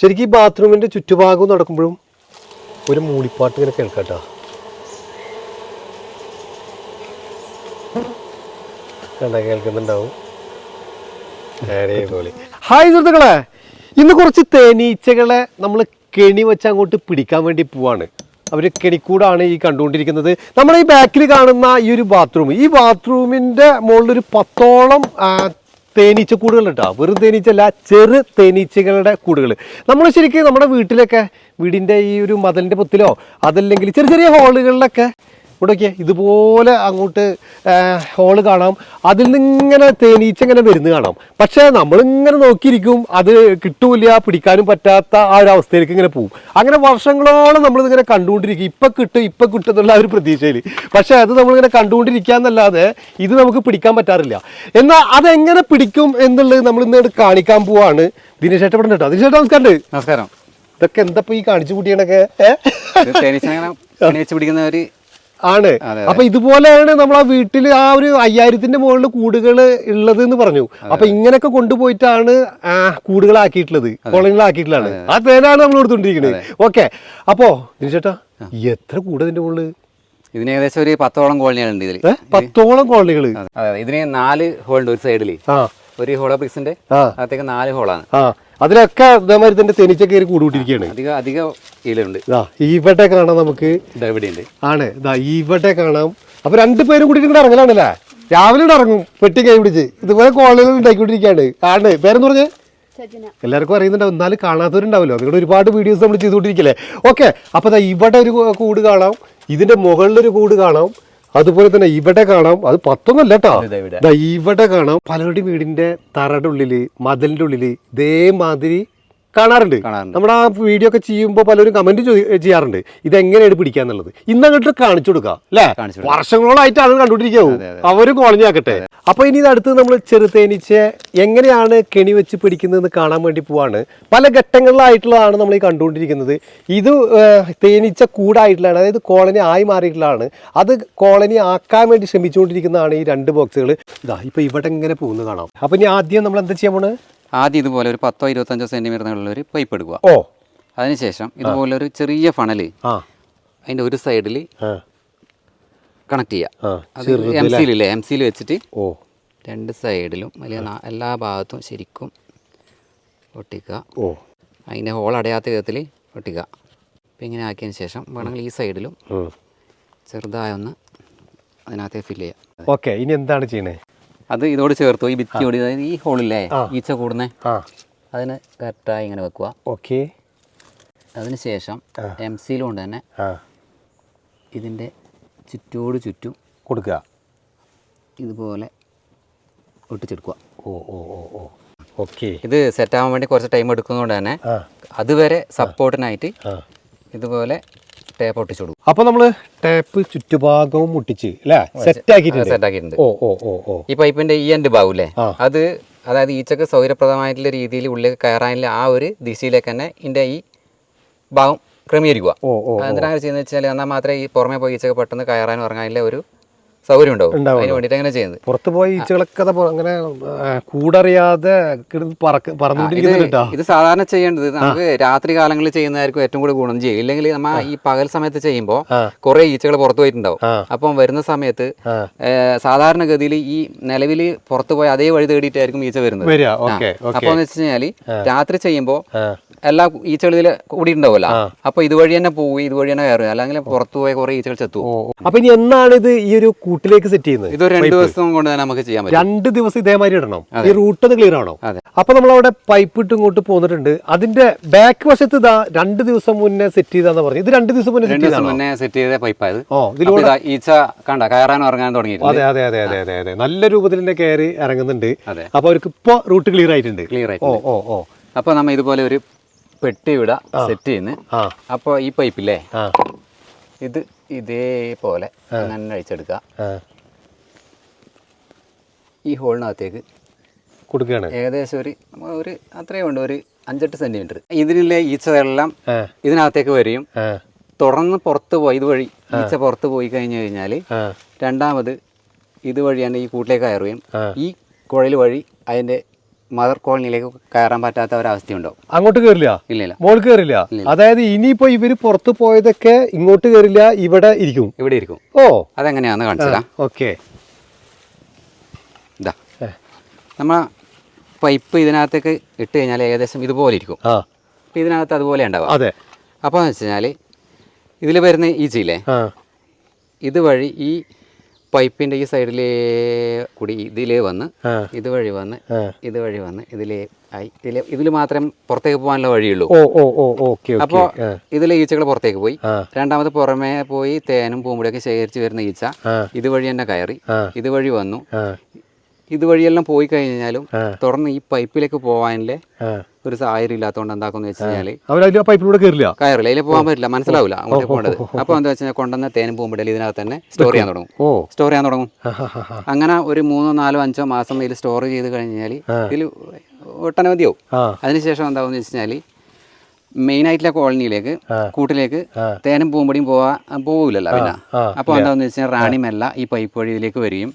ശരിക്കും ഈ ബാത്റൂമിന്റെ ചുറ്റുഭാഗവും നടക്കുമ്പോഴും ഒരു മൂളിപ്പാട്ട് ഇങ്ങനെ കേൾക്കാട്ടോ. കണ്ട കേൾക്കുന്നുണ്ടാവും. ഹായ് സുഹൃത്തുക്കളെ ഇന്ന് കുറച്ച് തേനീച്ചകളെ നമ്മൾ കെണി വെച്ച് അങ്ങോട്ട് പിടിക്കാൻ വേണ്ടി പോവാണ്. അവർ കെണിക്കൂടാണ് ഈ കണ്ടുകൊണ്ടിരിക്കുന്നത്. നമ്മൾ ഈ ബാക്കിൽ കാണുന്ന ഈ ഒരു ബാത്റൂം ഈ ബാത്റൂമിന്റെ മുകളിൽ ഒരു പത്തോളം തേനീച്ച കൂടുകൾ ഉണ്ടാവും വെറും തേനീച്ചല്ല ചെറു തേനീച്ചകളുടെ കൂടുകൾ നമ്മൾ ശരിക്കും നമ്മുടെ വീട്ടിലൊക്കെ വീടിന്റെ ഈ ഒരു മതിലിന്റെ പൊത്തിലോ അതല്ലെങ്കിൽ ചെറിയ ചെറിയ ഹോളുകളിലൊക്കെ ഇവിടെ നോക്കിയേ ഇതുപോലെ അങ്ങോട്ട് ഹോൾ കാണാം. അതിൽ നിന്നിങ്ങനെ തേനീച്ച ഇങ്ങനെ വരുന്ന കാണാം. പക്ഷേ നമ്മളിങ്ങനെ നോക്കിയിരിക്കും അത് കിട്ടൂല പിടിക്കാനും പറ്റാത്ത ആ ഒരു അവസ്ഥയിലേക്ക് ഇങ്ങനെ പോകും അങ്ങനെ വർഷങ്ങളോളം നമ്മളിതിങ്ങനെ കണ്ടുകൊണ്ടിരിക്കും. ഇപ്പം കിട്ടും ഇപ്പം കിട്ടും എന്നുള്ള ആ ഒരു പ്രതീക്ഷയിൽ പക്ഷേ അത് നമ്മളിങ്ങനെ കണ്ടുകൊണ്ടിരിക്കുക എന്നല്ലാതെ ഇത് നമുക്ക് പിടിക്കാൻ പറ്റാറില്ല. എന്നാൽ അതെങ്ങനെ പിടിക്കും എന്നുള്ളത് നമ്മൾ ഇന്ന് കാണിക്കാൻ പോവാണ് ദിനേശ് ചേട്ടൻ ഇവിടെ കേട്ടോ. ദിനേശ് ചേട്ടാ നമസ്കാരം. നമസ്കാരം ഇതൊക്കെ എന്താ ഈ കാണിച്ചു കൂട്ടിയണൊക്കെ തേനീച്ച പിടിക്കുന്ന ഒരു ആണ്. അപ്പൊ ഇതുപോലെയാണ് നമ്മൾ ആ വീട്ടിൽ ആ ഒരു അയ്യായിരത്തിന്റെ മുകളിൽ കൂടുകൾ ഉള്ളത് എന്ന് പറഞ്ഞു. അപ്പൊ ഇങ്ങനെയൊക്കെ കൊണ്ടുപോയിട്ടാണ് ആ കൂടുകളാക്കിയിട്ടുള്ളത് കോളനികളാക്കിയിട്ടുള്ളതാണ്. ആ തേനാണ് നമ്മൾ കൊടുത്തോണ്ടിരിക്കുന്നത് ഓക്കെ. അപ്പോ ചേട്ടാ എത്ര കൂട് ഇതിന്റെ മുകളിൽ ഇതിന് ഏകദേശം ഒരു പത്തോളം കോളനികളുണ്ട് ഇതിൽ പത്തോളം കോളനികൾ ഇതിന് നാല് ഹോളുണ്ട് ഒരു സൈഡിൽ. ഒരു ഹോളോ പിക്സിന്റെ അകത്തേക്ക് നാല് ഹോളാണ്. അതിലൊക്കെ ഇതേമാതിരി തന്നെ തേനീച്ച കയറി കൂടുകൂട്ടിരിക്കുകയാണ് അധികം അധികം ഇതിലുണ്ട് ഇതാ ഇവിടെ കാണാം നമുക്ക്. ആണ് ഇതാ ഇവിടെ കാണാം. അപ്പൊ രണ്ടു പേരും കൂടി ഇങ്ങോട്ട് ഇറങ്ങലാണല്ലേ? രാവിലെ ഇവിടെ ഇറങ്ങും പെട്ടി കൈ പിടിച്ച്. ഇതുപോലെ കോളേജിൽ ഉണ്ടാക്കിക്കൊണ്ടിരിക്കുകയാണ്. ആണ് പേരെന്ന് പറഞ്ഞേ? എല്ലാവർക്കും അറിയുന്നുണ്ടാവും എന്നാലും കാണാത്തവരുണ്ടാവല്ലോ. നിങ്ങളുടെ ഒരുപാട് വീഡിയോസ് നമ്മൾ ചെയ്തുകൊണ്ടിരിക്കില്ലേ? ഓക്കെ അപ്പൊ ദാ ഇവിടെ ഒരു കൂട് കാണാം ഇതിന്റെ മുകളിലൊരു കൂട് കാണാം. അതുപോലെ തന്നെ ഇവിടെ കാണാം അത് പത്തൊന്നല്ല കേട്ടോ ഇത് ഇവിടെ. ഇവിടെ കാണാം പലരുടെയും വീടിന്റെ തറയുടെ ഉള്ളിൽ മതിലിന്റെ ഉള്ളിൽ ഇതേമാതിരി കാണാറുണ്ട്. നമ്മുടെ ആ വീഡിയോ ഒക്കെ ചെയ്യുമ്പോൾ പലരും കമന്റ് ചെയ്യാറുണ്ട്. ഇത് എങ്ങനെയാണ് പിടിക്കാന്നുള്ളത്? ഇന്ന് അങ്ങോട്ട് കാണിച്ചു കൊടുക്കുക അല്ലേ? വർഷങ്ങളോളായിട്ട് ആളുകൾ കണ്ടുകൊണ്ടിരിക്കാവും. അവരും കോളഞ്ഞാക്കട്ടെ അപ്പൊ ഇനി ഇത് അടുത്ത് നമ്മൾ ചെറുതേനീച്ച എങ്ങനെയാണ് കെണി വെച്ച് പിടിക്കുന്നതെന്ന് കാണാൻ വേണ്ടി പോവാണ്. പല ഘട്ടങ്ങളിലായിട്ടുള്ളതാണ് നമ്മൾ ഈ കണ്ടുകൊണ്ടിരിക്കുന്നത്. ഇത് തേനിച്ച തേനീച്ച കൂടായിട്ടുള്ളതാണ് അതായത് കോളനി ആയി മാറിയിട്ടുള്ളതാണ്. അത് കോളനി ആക്കാൻ വേണ്ടി ശ്രമിച്ചുകൊണ്ടിരിക്കുന്നതാണ് ഈ രണ്ട് ബോക്സുകൾ ഇതാ ഇപ്പൊ ഇവിടെ ഇങ്ങനെ പോകുന്നത് കാണാം. അപ്പൊ ഇനി ആദ്യം നമ്മൾ എന്താ ചെയ്യാൻ പോണ്? ആദ്യം ഇതുപോലെ ഒരു പത്തോ ഇരുപത്തഞ്ചോ സെന്റിമീറ്റർ നീളമുള്ള ഒരു പൈപ്പ് എടുക്കുക ഓ. അതിനുശേഷം ഇതുപോലെ ഒരു ചെറിയ ഫണൽ അതിന്റെ ഒരു സൈഡിൽ കണക്ട് ചെയ്യുക അത് എം സിയിലില്ലേ എം സിയിൽ വെച്ചിട്ട് ഓ. രണ്ട് സൈഡിലും അല്ലെങ്കിൽ എല്ലാ ഭാഗത്തും ശരിക്കും ഒട്ടിക്കുക. ഓ. അതിന്റെ ഹോൾ അടയാത്ത വിധത്തിൽ ഒട്ടിക്കുക. അപ്പം ഇങ്ങനെ ആക്കിയതിന് ശേഷം വേണമെങ്കിൽ ഈ സൈഡിലും ചെറുതായൊന്ന് അതിനകത്ത് ഫില്ല് ചെയ്യാം. ഓക്കെ ഇനി എന്താണ് ചെയ്യണേ? അത് ഇതോട് ചേർത്തു. ഈ ഭിത്തിയോട് അതായത് ഈ ഹോളില്ലേ ഈച്ച കൂടുന്നേ അതിന് കറക്റ്റായി ഇങ്ങനെ വെക്കുക. ഓക്കെ. അതിനുശേഷം എം സിയിൽ കൊണ്ട് തന്നെ. ഇതിന്റെ ചുറ്റോട് ചുറ്റും കൊടുക്കുക. ഇതുപോലെ ഒട്ടിച്ചെടുക്കുക. ഓ ഓ ഓ ഓ. ഓക്കെ. ഇത് സെറ്റ് ആവാൻ വേണ്ടി കുറച്ച് ടൈം എടുക്കുന്നതുകൊണ്ട് തന്നെ അതുവരെ സപ്പോർട്ടിനായിട്ട് ഇതുപോലെ ടേപ്പ് ഒട്ടിച്ചു കൊടുക്കും. അപ്പൊ നമ്മൾ ടേപ്പ് ചുറ്റുഭാഗവും മുട്ടിച്ച് അല്ലേ? സെറ്റ് ആക്കിയിട്ടുണ്ട്. ഓ ഓ ഓ ഓ. ഈ പൈപ്പിന്റെ ഈ എൻഡ് ഭാഗമില്ലേ. അത് അതായത് ഈച്ചക്ക് സൗകര്യപ്രദമായിട്ടുള്ള രീതിയിൽ ഉള്ളിലേക്ക് കയറാനുള്ള ആ ഒരു ദിശയിലേക്ക് തന്നെ ഇതിന്റെ ഈ ഭാഗം ക്രമീകരിക്കുക. ഓ ഓ എന്തിനാണ് ചെയ്യുന്നത് വെച്ചാൽ എന്നാൽ മാത്രമേ ഈ പുറമെ പോയി ഈച്ചക്ക് പെട്ടെന്ന് കയറാനും ഇറങ്ങാനുള്ള ഒരു സൗകര്യം ഉണ്ടാവും. അതിന് വേണ്ടിയിട്ട് അങ്ങനെ ചെയ്യുന്നത്. പുറത്ത് പോയി ഈച്ചകളൊക്കെ അങ്ങനെ കൂടറിയാതെ ഇത് സാധാരണ ചെയ്യേണ്ടത് നമുക്ക് രാത്രി കാലങ്ങളിൽ ചെയ്യുന്നതായിരിക്കും ഏറ്റവും കൂടുതൽ ഗുണം. ചെയ്യും. ഇല്ലെങ്കിൽ നമ്മ ഈ പകൽ സമയത്ത് ചെയ്യുമ്പോൾ. കുറെ ഈച്ചകൾ പുറത്തു പോയിട്ടുണ്ടാവും. അപ്പം വരുന്ന സമയത്ത്. സാധാരണഗതിയിൽ ഈ നിലവിൽ പുറത്തു പോയി അതേ വഴി തേടിയിട്ടായിരിക്കും ഈച്ച വരുന്നത്. വരിക. Okay okay. അപ്പൊ എന്ന് വെച്ച് കഴിഞ്ഞാൽ രാത്രി ചെയ്യുമ്പോൾ എല്ലാ ഈച്ചകൾ ഇതിൽ കൂടിയിട്ടുണ്ടാവുമല്ലോ അപ്പൊ ഇതുവഴി തന്നെ പോയി ഇതുവഴി തന്നെ കയറും അല്ലെങ്കിൽ പുറത്തു പോയ കുറെ ഈച്ചകൾ ചെത്തു. അപ്പൊ ഇനി എന്നാണ് ഇത് ഈ ഒരു കൂട്ടിലേക്ക് സെറ്റ് ചെയ്യുന്നത്? ഇത് രണ്ട് ദിവസം കൊണ്ട് തന്നെ നമുക്ക് ചെയ്യാൻ പറ്റും. രണ്ട് ദിവസം ഇതേമാതിരി ഇടണം. ഈ റൂട്ട് ഒന്ന് ക്ലിയർ ആണോ അപ്പൊ നമ്മൾ അവിടെ പൈപ്പ് ഇട്ട് ഇങ്ങോട്ട് പോന്നിട്ടുണ്ട്. അതിന്റെ ബാക്ക് വശത്ത് ഇതാ രണ്ട് ദിവസം മുന്നേ സെറ്റ് ചെയ്താന്ന് പറഞ്ഞു. ഇത് രണ്ട് ദിവസം മുന്നേ സെറ്റ് മുന്നേ സെറ്റ് ചെയ്ത പൈപ്പായത്. ഓ ഇതിലൂടെ ഈച്ച കണ്ട കയറാൻ ഇറങ്ങാൻ തുടങ്ങി അതെ അതെ അതെ അതെ അതെ അതെ. നല്ല രൂപത്തിൽ തന്നെ കയറി ഇറങ്ങുന്നുണ്ട്. അപ്പൊ അവർക്ക് ഇപ്പൊ റൂട്ട് ക്ലിയർ ആയിട്ടുണ്ട്. ക്ലിയർ ആയിട്ട് ഓ ഓ ഓ. അപ്പൊ നമ്മ ഇതുപോലെ ഒരു പെട്ടി ഇവിടെ സെറ്റ് ചെയ്യുന്നു അപ്പൊ അപ്പോൾ ഈ പൈപ്പില്ലേ? ഇത് ഇതേപോലെ അങ്ങനെ അഴിച്ചെടുക്കുക ഈ ഹോളിനകത്തേക്ക് കൊടുക്കുകയാണ്. ഏകദേശം ഒരു ഒരു അത്രയും ഉണ്ട് ഒരു അഞ്ചെട്ട് സെന്റിമീറ്റർ. ഇതിലെ ഈച്ചകളെല്ലാം ഇതിനകത്തേക്ക് വരും തുറന്ന് തുടർന്ന് പുറത്ത് പോയി ഇതുവഴി ഈച്ച പുറത്ത് പോയി കഴിഞ്ഞു കഴിഞ്ഞാൽ രണ്ടാമത് ഇതുവഴിയാണ് ഈ കൂട്ടിലേക്ക് കയറുകയും ഈ കുഴൽ വഴി അതിന്റെ മദർ കോളനിയിലേക്ക് കയറാൻ പറ്റാത്ത ഒരവസ്ഥയുണ്ടാവും. അങ്ങോട്ട് കയറില്ല ഇല്ല മോൾ കയറില്ല അതായത് ഇനിയിപ്പോ ഇവർ പുറത്തു പോയതൊക്കെ ഇങ്ങോട്ട് കയറില്ല ഇവിടെ ഇരിക്കും. ഇവിടെ ഇരിക്കും. ഓ. അതെങ്ങനെയാന്ന് കാണിച്ചതാ ഓക്കെ. ഇതാ. നമ്മ പൈപ്പ് ഇതിനകത്തേക്ക് ഇട്ട് കഴിഞ്ഞാൽ ഏകദേശം ഇതുപോലെ ഇരിക്കും. അപ്പം ഇതിനകത്ത് അതുപോലെ ഉണ്ടാവും. അതെ. അപ്പോൾ എന്ന് വെച്ച് കഴിഞ്ഞാൽ ഇതിൽ വരുന്ന ഈച്ചയില്ലേ ഇതുവഴി ഈ പൈപ്പിന്റെ ഈ സൈഡിലേ കൂടി ഇതിലേ വന്ന്. ഇതുവഴി വന്ന്. ഇതുവഴി വന്ന് ഇതിലേ ആയി ഇതിൽ ഇതിൽ മാത്രം പുറത്തേക്ക് പോകാനുള്ള വഴിയുള്ളൂ അപ്പോൾ ഓക്കെ ഇതിലെ ഈച്ചകൾ പുറത്തേക്ക് പോയി. രണ്ടാമത് പുറമേ പോയി തേനും പൂമ്പൊടിയൊക്കെ ശേഖരിച്ച് വരുന്ന ഈച്ച. ഇതുവഴി തന്നെ കയറി. ഇതുവഴി വന്നു ഇതുവഴിയെല്ലാം പോയി കഴിഞ്ഞാലും തുടർന്ന് തുറന്ന് ഈ പൈപ്പിലേക്ക് പോകാനുള്ള ആ ഒരു സാഹചര്യം ഇല്ലാത്തതുകൊണ്ട് എന്താക്കുന്നു വെച്ച് കഴിഞ്ഞാൽ അവരതിൽ പൈപ്പിലൂടെ കയറില്ല കയറില്ല. അതിൽ പോകാൻ പറ്റില്ല. മനസ്സിലാവില്ല അങ്ങോട്ട് പോകേണ്ടത്. അപ്പോൾ എന്താ വെച്ചാൽ കൊണ്ടുവന്ന തേനും പൂമ്പൊടിയിൽ ഇതിനകത്ത് തന്നെ സ്റ്റോർ ചെയ്യാൻ തുടങ്ങും. ഓ. സ്റ്റോർ ചെയ്യാൻ തുടങ്ങും. അങ്ങനെ ഒരു മൂന്നോ നാലോ അഞ്ചോ മാസം ഇതിൽ സ്റ്റോർ ചെയ്ത് കഴിഞ്ഞാൽ ഇതിൽ ഒട്ടനവധിയാവും. അതിനുശേഷം എന്താവുമെന്ന് വെച്ച് കഴിഞ്ഞാൽ മെയിനായിട്ടുള്ള കോളനിയിലേക്ക് കൂട്ടിലേക്ക് തേനും പൂമ്പടിയും പോവാ പോവില്ലല്ലോ പിന്നെ. അപ്പൊ അപ്പോൾ എന്താണെന്ന് വെച്ച് കഴിഞ്ഞാൽ റാണി മെല്ല ഈ പൈപ്പ് വഴി ഇതിലേക്ക് വരികയും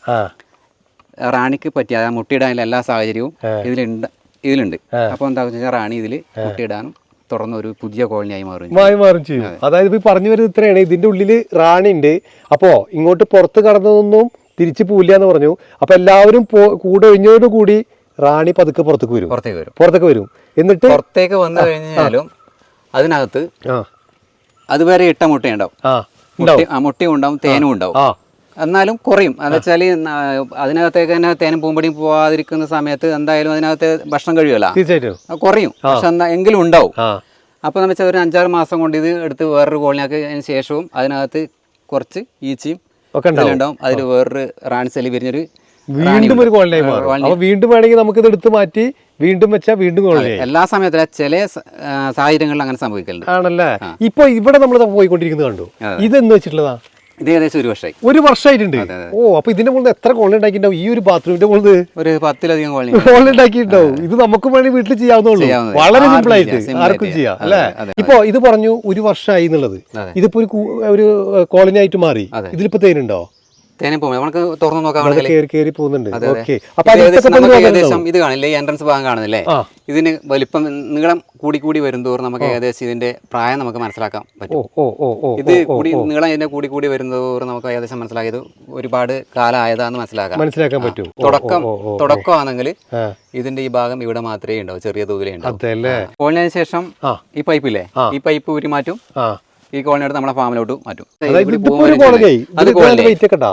റാണിക്ക് പറ്റിയ മുട്ടയിടാനുള്ള എല്ലാ സാഹചര്യവും ഇതിലുണ്ട്. ഇതിലുണ്ട്. അപ്പോൾ എന്താ വെച്ചാൽ റാണി ഇതിൽ കുട്ടിയിടാനും തുറന്ന ഒരു പുതിയ കോളനിയായി മാറും മാറി മാറും ചെയ്യും അതായത് ഇപ്പൊ പറഞ്ഞു വരുന്നത് ഇത്രയാണ്. ഇതിന്റെ ഉള്ളിൽ റാണി ഉണ്ട്. അപ്പോ ഇങ്ങോട്ട് പുറത്ത് കടന്നതൊന്നും തിരിച്ചു പോവില്ല എന്ന് പറഞ്ഞു. അപ്പൊ എല്ലാവരും കൂടെ ഒഴിഞ്ഞോട് കൂടി റാണി പതുക്കെ പുറത്തേക്ക് വരും. പുറത്തേക്ക് വരും. പുറത്തേക്ക് വരും. എന്നിട്ട് പുറത്തേക്ക് വന്നു കഴിഞ്ഞാലും അതിനകത്ത് അതുവരെ ഇട്ട മുട്ടയുണ്ടാവും. ആ മുട്ടയും ഉണ്ടാവും തേനും ഉണ്ടാവും. എന്നാലും കുറയും. എന്ന് വെച്ചാൽ അതിനകത്തേക്ക് തന്നെ തേനും പൂമ്പടിയും പോവാതിരിക്കുന്ന സമയത്ത് എന്തായാലും അതിനകത്ത് ഭക്ഷണം കഴിയുമല്ല? തീർച്ചയായിട്ടും. കുറയും. പക്ഷെ എന്നാ എങ്കിലും ഉണ്ടാവും. അപ്പൊ അപ്പോൾ എന്ന് വെച്ചാൽ ഒരു അഞ്ചാറ് മാസം കൊണ്ട് ഇത് എടുത്ത് വേറൊരു കോളനിയാക്കിയതിന് ശേഷവും അതിനകത്ത് കുറച്ച് ഈച്ചയും ഒക്കെ ഉണ്ടാവും. അതിൽ വേറൊരു റാണി സെലി വിരിഞ്ഞൊരു വീണ്ടും ഒരു കോളനിയായി മാറും. അപ്പോൾ വീണ്ടും വേണമെങ്കിൽ നമുക്ക് ഇത് എടുത്ത് മാറ്റി വീണ്ടും വെച്ചാൽ വീണ്ടും കോളനി എല്ലാ സമയത്തും ചില സാഹചര്യങ്ങളിൽ അങ്ങനെ സംഭവിക്കലുണ്ട്. ആണല്ലേ? ഇപ്പൊ ഇവിടെ നമ്മൾ പോയിക്കൊണ്ടിരിക്കുന്നത് കണ്ടു. ഇതെന്ന് വെച്ചിട്ടുള്ളതാ? ഇത് ഏകദേശം ഒരു വർഷമായി ഒരു വർഷമായിട്ടുണ്ട് ഓ അപ്പൊ ഇതിന്റെ മുകളിൽ എത്ര കോളനി ഉണ്ടാക്കിയിട്ടുണ്ടാവും? ഈ ഒരു ബാത്റൂമിന്റെ മുകളിൽ? ഒരു പത്തിലധികം കോളി കോളി ഉണ്ടാക്കിയിട്ടുണ്ടാവും. ഇത് നമുക്ക് വേണമെങ്കിൽ വീട്ടിൽ ചെയ്യാവുന്നുള്ളൂ വളരെ സിമ്പിൾ ആയിട്ട് ആർക്കും ചെയ്യാം അല്ലെ? ഇപ്പൊ ഇത് പറഞ്ഞു ഒരു വർഷമായി എന്നുള്ളത്. ഇതിപ്പോ ഒരു കോളനി ആയിട്ട് മാറി. ഇതിലിപ്പോ തേനുണ്ടോ? നമുക്ക് തുറന്നു നോക്കാൻ അവിടെ വേണമെങ്കിൽ കയറി കയറി പോകുന്നുണ്ട്. അതെ, അതെ. ഓക്കെ ഇത് ഏകദേശം കാണില്ലേ എൻട്രൻസ് ഭാഗം കാണുന്നില്ലേ? ഇതിന് വലിപ്പം നീളം കൂടി കൂടി വരുന്തോറും നമുക്ക് ഏകദേശം ഇതിന്റെ പ്രായം നമുക്ക് മനസ്സിലാക്കാൻ പറ്റും. ഇത് കൂടി നീളം ഇതിന്റെ കൂടി കൂടി വരുന്നതോറും നമുക്ക് ഏകദേശം മനസ്സിലാക്കിയത് ഒരുപാട് കാലമായതാന്ന് മനസ്സിലാക്കാം. മനസ്സിലാക്കാൻ പറ്റും. തുടക്കം. തുടക്കമാണെങ്കിൽ ഇതിന്റെ ഈ ഭാഗം ഇവിടെ മാത്രമേ ഉണ്ടാവും ചെറിയ തോതിലേ ഉണ്ടാവും. ഓൺലൈന് ശേഷം ഈ ഈ പൈപ്പില്ലേ ഈ പൈപ്പ് ഊരി മാറ്റും കോളനി എടുത്ത് നമ്മുടെ നമ്മളെ ഫാമിലോട്ട് മാറ്റും.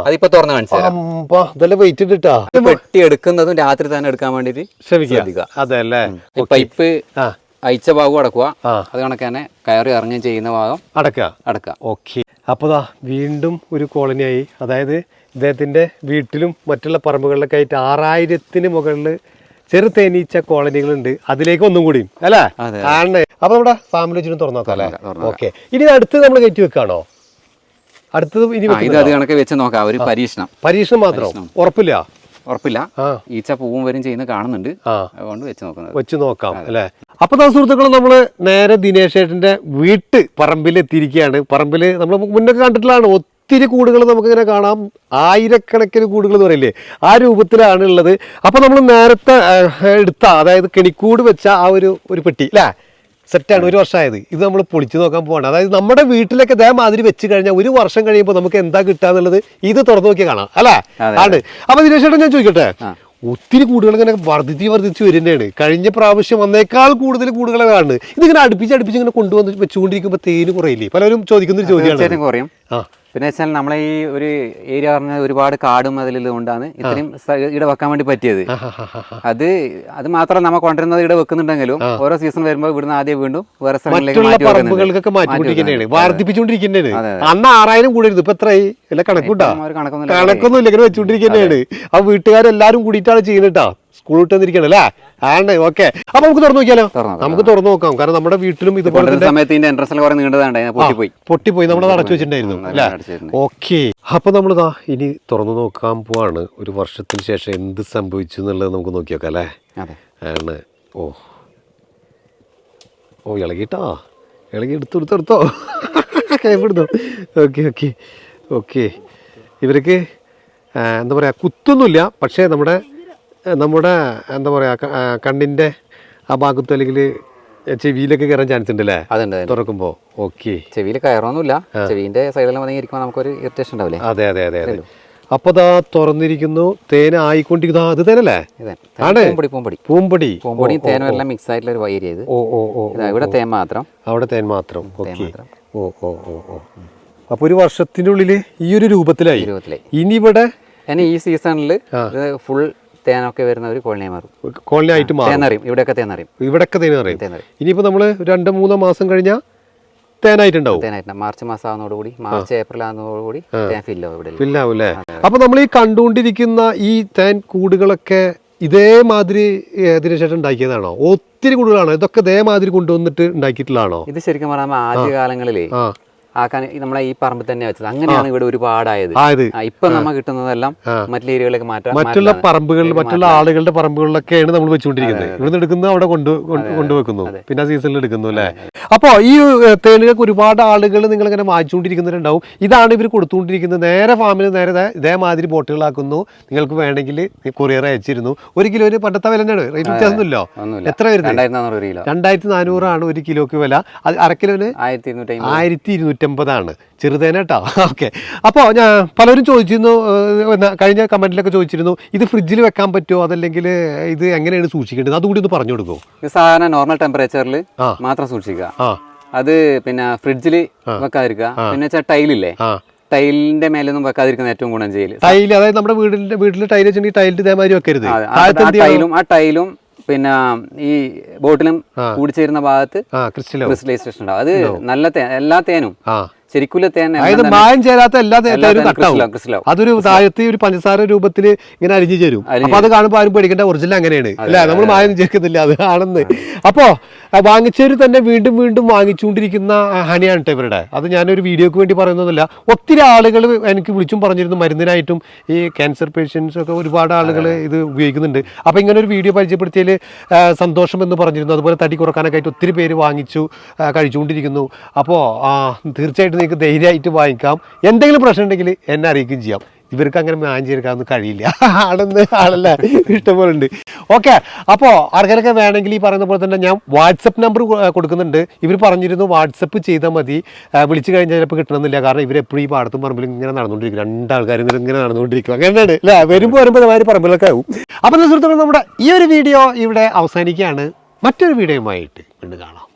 അതിപ്പോ തുറന്ന് കാണിച്ചു വെട്ടി എടുക്കുന്നതും രാത്രി തന്നെ എടുക്കാൻ വേണ്ടിട്ട് ശ്രമിക്കുക. ഈ പൈപ്പ് അയച്ച ഭാഗം അടക്കുക. അത് കണക്ക് തന്നെ കയറി ഇറങ്ങുകയും ചെയ്യുന്ന ഭാഗം അടക്കുക. അടക്കുക. ഓക്കെ. അപ്പോൾ വീണ്ടും ഒരു കോളനിയായി. അതായത് ഇദ്ദേഹത്തിന്റെ വീട്ടിലും മറ്റുള്ള പറമ്പുകളിലൊക്കെ ആയിട്ട് ആറായിരത്തിന് മുകളിൽ ചെറു തേനീച്ച കോളനികളുണ്ട്. അതിലേക്ക് ഒന്നും കൂടി. അല്ലേ. ആണ് അപ്പൊ നമ്മുടെ ഫാമിലി വെച്ചിട്ട് തുറന്നു നോക്കാം അല്ലേ? ഓക്കെ. ഇനി അടുത്ത് നമ്മൾ കയറ്റി വെക്കാണോ? അടുത്തത് ഇനി? അത് കണക്ക് വെച്ച് നോക്കാം. ഒരു പരീക്ഷണം. പരീക്ഷണം മാത്രം? ഉറപ്പില്ല? ഉറപ്പില്ല. ഈച്ച പൂവും വരും ചെയ്യുന്ന കാണുന്നുണ്ട്. അതുകൊണ്ട് വെച്ച് നോക്കുന്നത്. വെച്ച് നോക്കാം അല്ലേ? അപ്പൊ സുഹൃത്തുക്കൾ നമ്മൾ നേരെ ദിനേശ് ഏട്ടന്റെ വീട്ട് പറമ്പിൽ എത്തിയിരിക്കുകയാണ് പറമ്പിൽ നമ്മൾ മുന്നേ കണ്ടിട്ടുള്ളതാണ് ഒത്തിരി കൂടുകൾ നമുക്കിങ്ങനെ കാണാം. ആയിരക്കണക്കിന് കൂടുകൾ എന്ന് പറയില്ലേ? ആ രൂപത്തിലാണ് ഉള്ളത്. അപ്പൊ നമ്മൾ നേരത്തെ എടുത്ത അതായത് കെണിക്കൂട് വെച്ച ആ ഒരു ഒരു പെട്ടി അല്ലേ സെറ്റാണ്. ഒരു വർഷമായത്. ഇത് നമ്മൾ പൊളിച്ചു നോക്കാൻ പോവാണ്. അതായത് നമ്മുടെ വീട്ടിലൊക്കെ ഇതേമാതിരി വെച്ച് കഴിഞ്ഞാൽ ഒരു വർഷം കഴിയുമ്പോൾ നമുക്ക് എന്താ കിട്ടുക എന്നുള്ളത് ഇത് തുറന്നു നോക്കി കാണാം അല്ലേ? ആണ്. അപ്പൊ ദിനേശ് ചേട്ടൻ ഞാൻ ചോദിക്കട്ടെ? ഒത്തിരി കൂടുകൾ ഇങ്ങനെ വർദ്ധിച്ച് വർദ്ധിച്ച് വരുന്നതാണ്. കഴിഞ്ഞ പ്രാവശ്യം വന്നേക്കാൾ കൂടുതൽ കൂടുകളെ കാണുന്നത്. ഇതിങ്ങനെ അടുപ്പിച്ച് അടുപ്പിച്ച് ഇങ്ങനെ കൊണ്ടുവന്ന് വെച്ചുകൊണ്ടിരിക്കുമ്പോൾ തേന് കുറയില്ലേ? പലരും ചോദിക്കുന്ന ഒരു ചോദ്യമാണ്. കുറയും. ആ. പിന്നെ വെച്ചാൽ നമ്മളെ ഈ ഒരു ഏരിയ പറഞ്ഞാൽ ഒരുപാട് കാടും അതിലും കൊണ്ടാണ് ഇത്രയും ഇട ഇവിടെ വെക്കാൻ വേണ്ടി പറ്റിയത്. അത് അത് മാത്രം നമ്മൾ കൊണ്ടുവരുന്നത് ഇവിടെ വെക്കുന്നുണ്ടെങ്കിലും ഓരോ സീസൺ വരുമ്പോൾ ഇവിടുന്ന് ആദ്യം വീണ്ടും വേറെ സ്ഥലങ്ങളിലേക്ക് കണക്കൊന്നും വെച്ചോണ്ടിരിക്കുന്നതാണ് മാറ്റിക്കൊണ്ടിരിക്കുന്നതാണ് അന്ന് ആറായിരം കൂടരുത് ഇപ്പൊ എത്രയായി കണക്കൊന്നുമില്ല. കണക്കൊന്നുമില്ല. ഇങ്ങനെ വെച്ചുകൊണ്ടിരിക്കുന്നതാണ് ആ വീട്ടുകാരെല്ലാരും കൂടിയിട്ടാണ് ചെയ്യുന്നട്ടാ സ്കൂൾ വിട്ട് വന്നിരിക്കണം അല്ലേ? ആണ് ഓക്കെ. അപ്പൊ നമുക്ക് തുറന്നു നോക്കിയാലോ? നമുക്ക് തുറന്നു നോക്കാം. കാരണം നമ്മുടെ വീട്ടിലും ഇതുപോലെ പൊട്ടിപ്പോയി. നമ്മൾ അടച്ചു വെച്ചിട്ടുണ്ടായിരുന്നു അല്ലേ. ഓക്കെ. അപ്പൊ നമ്മളിതാ ഇനി തുറന്നു നോക്കാൻ പോവാണ്. ഒരു വർഷത്തിന് ശേഷം എന്ത് സംഭവിച്ചു എന്നുള്ളത് നമുക്ക് നോക്കി നോക്കാം അല്ലേ? ആണ്. ഓ. ഓ ഇളകിട്ടാ? ഇളകി എടുത്തു എടുത്തോ എടുത്തോ? കൈപ്പെടുത്തോ ഓക്കെ ഓക്കെ. ഓക്കെ. ഇവർക്ക് എന്താ പറയുക കുത്തൊന്നുമില്ല. പക്ഷേ നമ്മുടെ നമ്മുടെ എന്താ പറയുക കണ്ണിന്റെ ആ, കണ്ണിന്റെ ആ ഭാഗത്തും അല്ലെങ്കിൽ ചെവിയിലൊക്കെ കയറാൻ ചാൻസ് ഉണ്ട് അല്ലേ അതുണ്ട്. തുറക്കുമ്പോൾ തുറക്കുമ്പോ? ഓക്കെ. ചെവിയിൽ കയറൊന്നുമില്ല. ചെവിന്റെ സൈഡിലും വന്നെങ്കിൽ ഇരിക്കുമ്പോൾ നമുക്കൊരു ഇറിറ്റേഷൻ ഉണ്ടാവില്ലേ? അതെ അതെ അതെ അതെ. അപ്പൊ ദാ തുറന്നിരിക്കുന്നു തേൻ ആയിക്കൊണ്ടിരിക്കുന്നു. അത് തേനല്ലേ? ആണ്? പൂമ്പടി പൂമ്പൊടി. പൂമ്പടി. തേനും എല്ലാം മിക്സ് ആയിട്ടുള്ള ഒരു ഏരിയ ഇത്. ഓ ഓ ഓ ഇവിടെ തേൻ മാത്രം. അവിടെ തേൻ മാത്രം. ഓക്കെ. ഓ ഓ ഓ ഓ. അപ്പൊ ഒരു വർഷത്തിനുള്ളിൽ ഈ ഒരു രൂപത്തിലായി. ഇനി ഇവിടെ ഇനി ഈ സീസണിൽ ഫുൾ തേനൊക്കെ വരുന്ന ഒരു കോളനിയെ മാറും. കോളനി ആയിട്ട് മാറും. തേനറിയും ഇവിടെയൊക്കെ തേനറിയും. ഇവിടെയൊക്കെ തേൻ അറിയും തേനറിയും. ഇനിയിപ്പോ നമ്മൾ രണ്ട് മൂന്നോ മാസം കഴിഞ്ഞാൽ തേനായിട്ടുണ്ടാവും. തേനായിട്ട് മാർച്ച് മാസം ആവുന്നതോടുകൂടി മാർച്ച് ഏപ്രിൽ ആവുന്നതോടുകൂടി തേൻ ഫില്ലാവും ഇവിടെ ഫില്ലാവും അല്ലേ? അപ്പൊ നമ്മൾ ഈ കണ്ടുകൊണ്ടിരിക്കുന്ന ഈ തേൻ കൂടുകളൊക്കെ ഇതേമാതിരി ഇതിനു ശേഷം ഉണ്ടാക്കിയതാണോ? ഒത്തിരി കൂടുതലാണോ ഇതൊക്കെ ഇതേമാതിരി കൊണ്ടുവന്നിട്ട് ഉണ്ടാക്കിയിട്ടുള്ളതാണോ? ഇത് ശരിക്കും പറഞ്ഞാൽ ആദ്യ കാലങ്ങളിലേ ആക്കാൻ നമ്മളെ ഈ പറമ്പിൽ തന്നെ വെച്ചത്. അങ്ങനെയാണ് ഇവിടെ ഒരുപാടായത്. ഇപ്പൊ നമ്മൾ കിട്ടുന്നതെല്ലാം മറ്റുള്ള ഏരിയകളിലേക്ക് മാറ്റാം മറ്റുള്ള പറമ്പുകളിൽ മറ്റുള്ള ആളുകളുടെ പറമ്പുകളിലൊക്കെയാണ് നമ്മൾ വെച്ചുകൊണ്ടിരിക്കുന്നത്. ഇവിടുന്ന് എടുക്കുന്നത് അവിടെ കൊണ്ടു കൊണ്ട് കൊണ്ടുവെക്കുന്നു. പിന്നെ സീസണിൽ എടുക്കുന്നു അല്ലേ? അപ്പോൾ ഈ തേനുകൾക്ക് ഒരുപാട് ആളുകൾ നിങ്ങൾ ഇങ്ങനെ വാങ്ങിച്ചുകൊണ്ടിരിക്കുന്നുണ്ടാവും ഇതാണ് ഇവർ കൊടുത്തുകൊണ്ടിരിക്കുന്നത്. നേരെ ഫാമിൽ നേരെ ഇതേമാതിരി ബോട്ടുകളാക്കുന്നു. നിങ്ങൾക്ക് വേണമെങ്കിൽ കൊറിയർ അയച്ചിരുന്നു. ഒരു കിലോ ഒരു പണ്ടത്തെ വില തന്നെയാണ്. റേറ്റ് വ്യത്യാസമൊന്നുമില്ലോ. എത്ര വരുന്നത്? രണ്ടായിരത്തി നാനൂറാണ് ഒരു കിലോക്ക് വില. അത് അര കിലോന് ആയിരത്തി ഇരുന്നൂറ്റി ഇരുന്നൂറ്റമ്പതാണ് ചെറുതേന കേട്ടോ ഓക്കെ. അപ്പോൾ ഞാൻ പലരും ചോദിച്ചിരുന്നു കഴിഞ്ഞ കമന്റിലൊക്കെ ചോദിച്ചിരുന്നു ഇത് ഫ്രിഡ്ജിൽ വെക്കാൻ പറ്റുമോ അതല്ലെങ്കിൽ ഇത് എങ്ങനെയാണ് സൂക്ഷിക്കേണ്ടത്? അതുകൂടി ഒന്ന് പറഞ്ഞു കൊടുക്കുമോ ഇത് സാധാരണ നോർമൽ ടെമ്പറേച്ചറിൽ മാത്രം സൂക്ഷിക്കുക. ആ. അത് പിന്നെ ഫ്രിഡ്ജിൽ വെക്കാതിരിക്കുക. പിന്നെ വെച്ചാൽ ടൈലില്ലേ? ടൈലിന്റെ മേലൊന്നും വെക്കാതിരിക്കുന്ന ഏറ്റവും ഗുണം ചെയ്യൽ. ടൈൽ അതായത് നമ്മുടെ വീടിന്റെ വീട്ടിൽ ടൈൽ വെച്ചിട്ടുണ്ടെങ്കിൽ ടൈലിന്റെ ഇതേമാതിരി വെക്കരുത്? ടൈലും ആ ടൈലും പിന്നെ ഈ ബോട്ടിലും കൂടിച്ചേരുന്ന ഭാഗത്ത് ക്രിസ്റ്റലൈസേഷൻ ഉണ്ടാവും. അത് നല്ല തേ എല്ലാ തേനും. ആ ശരിക്കുള്ള അതായത് മായം ചേരാത്ത എല്ലാ തേ- എല്ലാ തേനും തേനും കട്ടാവും ക്രിസ്റ്റലാവും, ക്രിസ്റ്റലാവും. അതൊരു താഴത്തെ ഒരു പഞ്ചസാര രൂപത്തിൽ ഇങ്ങനെ അരിഞ്ഞു ചേരും. അപ്പൊ അത് കാണുമ്പോൾ ആരും പേടിക്കേണ്ട ഒറിജിനൽ അങ്ങനെയാണ്. അല്ലേ? നമ്മൾ മായം ചേർക്കുന്നില്ല അത് ആണെന്ന്. അപ്പോ ആ, വാങ്ങിച്ചവര് തന്നെ വീണ്ടും വീണ്ടും വാങ്ങിച്ചുകൊണ്ടിരിക്കുന്ന ഹണിയാണ് കേട്ടോ ഇവരുടെ. അത് ഞാനൊരു വീഡിയോക്ക് വേണ്ടി പറയുന്നതല്ല. ഒത്തിരി ആളുകൾ എനിക്ക് വിളിച്ചും പറഞ്ഞിരുന്നു മരുന്നിനായിട്ടും. ഈ ക്യാൻസർ പേഷ്യൻസ് ഒക്കെ ഒരുപാട് ആളുകൾ ഇത് ഉപയോഗിക്കുന്നുണ്ട്. അപ്പൊ ഇങ്ങനെ ഒരു വീഡിയോ പരിചയപ്പെടുത്തിയതിൽ സന്തോഷം എന്ന് പറഞ്ഞിരുന്നു. അതുപോലെ തടി കുറക്കാനൊക്കെ ആയിട്ട് ഒത്തിരി പേര് വാങ്ങിച്ചു കഴിച്ചുകൊണ്ടിരിക്കുന്നു. അപ്പോൾ തീർച്ചയായിട്ടും നിങ്ങൾക്ക് ധൈര്യമായിട്ട് വാങ്ങിക്കാം. എന്തെങ്കിലും പ്രശ്നം ഉണ്ടെങ്കിൽ എന്നെ അറിയിക്കുകയും ചെയ്യാം. ഇവർക്ക് അങ്ങനെ മാൻ ചേർക്കാനൊന്നും കഴിയില്ല. ആണെന്ന് ആളല്ല? ഇഷ്ടംപോലെ ഉണ്ട് ഓക്കെ. അപ്പോൾ ആർക്കാരൊക്കെ വേണമെങ്കിൽ ഈ പറയുന്ന പോലെ തന്നെ ഞാൻ വാട്സപ്പ് നമ്പർ കൊടുക്കുന്നുണ്ട്. ഇവർ പറഞ്ഞിരുന്നു വാട്സപ്പ് ചെയ്താൽ മതി. വിളിച്ചു കഴിഞ്ഞാൽ ചിലപ്പോൾ കിട്ടണമെന്നില്ല. കാരണം ഇവർ എപ്പോഴും ഈ പാടത്തും പറമ്പിലും ഇങ്ങനെ നടന്നുകൊണ്ടിരിക്കും. രണ്ടാൾക്കാരും ഇങ്ങനെ നടന്നുകൊണ്ടിരിക്കും. അങ്ങനെയാണ് അല്ലേ? വരുമ്പോൾ വരുമ്പോൾ ഇതേമാതിരി പറമ്പിലൊക്കെ ആവും. അപ്പോൾ സുഹൃത്തുക്കൾ നമ്മുടെ ഈ ഒരു വീഡിയോ ഇവിടെ അവസാനിക്കുകയാണ്. മറ്റൊരു വീഡിയോയുമായിട്ട് വീണ്ടും കാണാം.